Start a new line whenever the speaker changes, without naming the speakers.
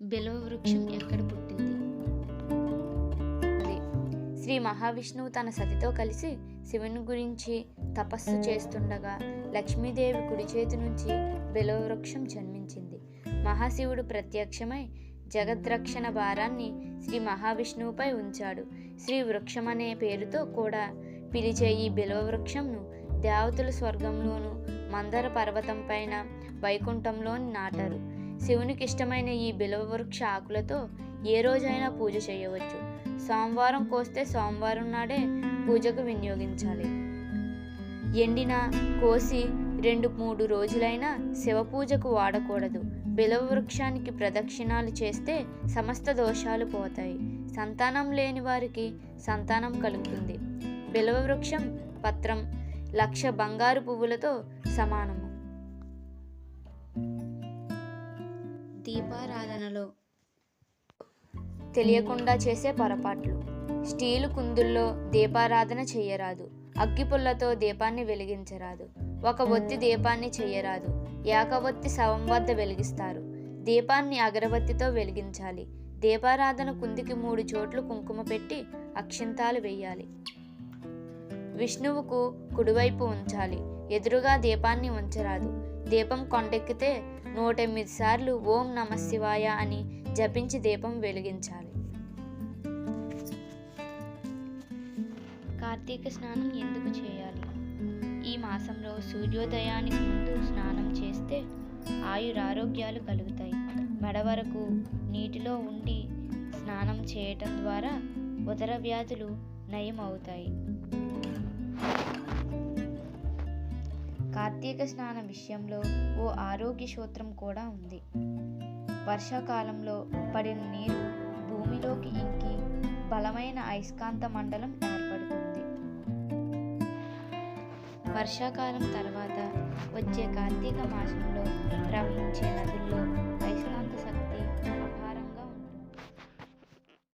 బిలవ వృక్షం ఎక్కడ పుట్టింది?
శ్రీ మహావిష్ణువు తన సతితో కలిసి శివుని గురించి తపస్సు చేస్తుండగా లక్ష్మీదేవి కుడి చేతి నుంచి బిలవవృక్షం జన్మించింది. మహాశివుడు ప్రత్యక్షమై జగద్రక్షణ భారాన్ని శ్రీ మహావిష్ణువుపై ఉంచాడు. శ్రీ వృక్షం అనే పేరుతో కూడా పిలిచే ఈ బిలవవృక్షంను దేవతలు స్వర్గంలోను మందర పర్వతం పైన వైకుంఠంలోని నాటారు. శివునికి ఇష్టమైన ఈ బిలవవృక్ష ఆకులతో ఏ రోజైనా పూజ చేయవచ్చు. సోమవారం కోస్తే సోమవారం నాడే పూజకు వినియోగించాలి. ఎండిన కోసి రెండు మూడు రోజులైనా శివ పూజకు వాడకూడదు. బిలవ వృక్షానికి ప్రదక్షిణాలు చేస్తే సమస్త దోషాలు పోతాయి. సంతానం లేని వారికి సంతానం కలుగుతుంది. బిలవ వృక్షం పత్రం లక్ష బంగారు పువ్వులతో సమానము.
దీపారాధనలో
తెలియకుండా చేసే పొరపాట్లు. స్టీలు కుందుల్లో దీపారాధన చేయరాదు. అగ్గిపుల్లతో దీపాన్ని వెలిగించరాదు. ఒక ఒత్తి దీపాన్ని చేయరాదు. ఏకవత్తి శవం వద్ద వెలిగిస్తారు. దీపాన్ని అగరబత్తితో వెలిగించాలి. దీపారాధన కుందికి మూడు చోట్ల కుంకుమ పెట్టి అక్షింతాలు వేయాలి. విష్ణువుకు కుడివైపు ఉంచాలి. ఎదురుగా దీపాన్ని ఉంచరాదు. దీపం కొండెక్కితే నూటెనిమిది సార్లు ఓం నమ శివాయ అని జపించి దీపం వెలిగించాలి.
కార్తీక స్నానం ఎందుకు చేయాలి? ఈ మాసంలో సూర్యోదయానికి ముందు స్నానం చేస్తే ఆయురారోగ్యాలు కలుగుతాయి. మెడ వరకు నీటిలో ఉండి స్నానం చేయటం ద్వారా ఉదర వ్యాధులు నయం అవుతాయి కార్తీక స్నాన విషయంలో ఓ ఆరోగ్య సూత్రం కూడా ఉంది. వర్షాకాలంలో పడిన నీరు భూమిలోకి ఇంకి బలమైన అయస్కాంత మండలం ఏర్పడుతుంది. వర్షాకాలం తర్వాత వచ్చే కార్తీక మాసంలో ప్రవహించే నదుల్లో